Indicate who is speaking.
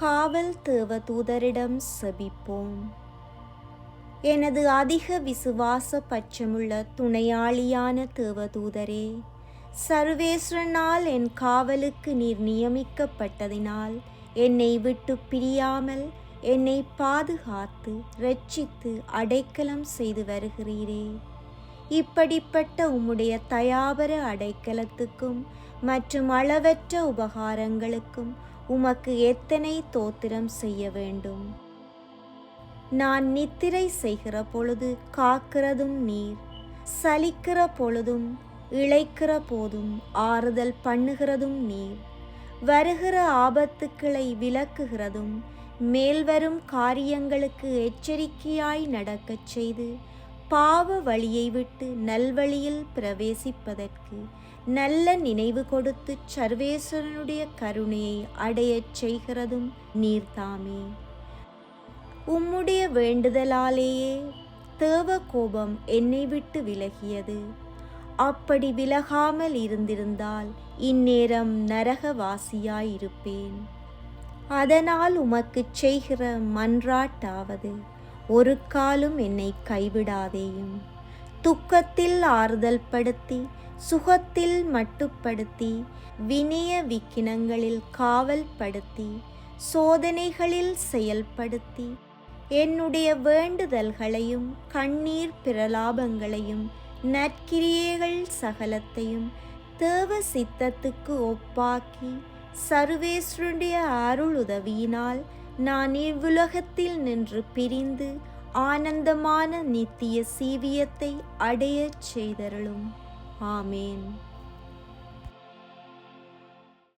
Speaker 1: காவல் தேவதூதரிடம் செபிப்போம். எனது அதிக விசுவாச பட்சமுள்ள துணையாளியான தேவதூதரே சர்வேஸ்வரனால் என் காவலுக்கு நீர் நியமிக்கப்பட்டதினால் என்னை விட்டு பிரியாமல் என்னை பாதுகாத்து ரட்சித்து அடைக்கலம் செய்து வருகிறீரே. இப்படிப்பட்ட உம்முடைய தயாபர அடைக்கலத்துக்கும் மற்றும் அளவற்ற உபகாரங்களுக்கும் உமக்கு எத்தனை தோத்திரம் செய்ய வேண்டும்? நான் நித்திரை செய்கிற பொழுது காக்கிறதும் நீர் சலிக்கிற பொழுதும் இழைக்கிற போதும் ஆறுதல் பண்ணுகிறதும் நீர் வருகிற ஆபத்துக்களை விளக்குகிறதும் மேல்வரும் காரியங்களுக்கு எச்சரிக்கையாய் நடக்கச் செய்து பாவ வழியை விட்டு நல்வழியில் பிரவேசிப்பதற்கு நல்ல நினைவு கொடுத்து சர்வேஸ்வரனுடைய கருணையை அடையச் செய்கிறதும் நீர்தாமே. உம்முடைய வேண்டுதலாலேயே தேவ கோபம் என்னை விட்டு விலகியது. அப்படி விலகாமல் இருந்திருந்தால் இந்நேரம் நரகவாசியாயிருப்பேன். அதனால் உமக்குச் செய்கிற மன்றாட்டாவது ஒரு காலும் என்னை கைவிடாதேயும். துக்கத்தில் ஆறுதல் படுத்தி சுகத்தில் மட்டுப்படுத்தி வினய விக்கினங்களில் காவல் படுத்தி சோதனைகளில் செயல்படுத்தி என்னுடைய வேண்டுதல்களையும் கண்ணீர் பிரலாபங்களையும் நற்கிரியைகள் சகலத்தையும் தேவ சித்தத்துக்கு ஒப்பாக்கி சர்வேஸ்வருடைய அருள் உதவியினால் நான் இவ்வுலகத்தில் நின்று பிரிந்து ஆனந்தமான நித்திய சீவியத்தை அடையச் செய்தருளும். ஆமேன்.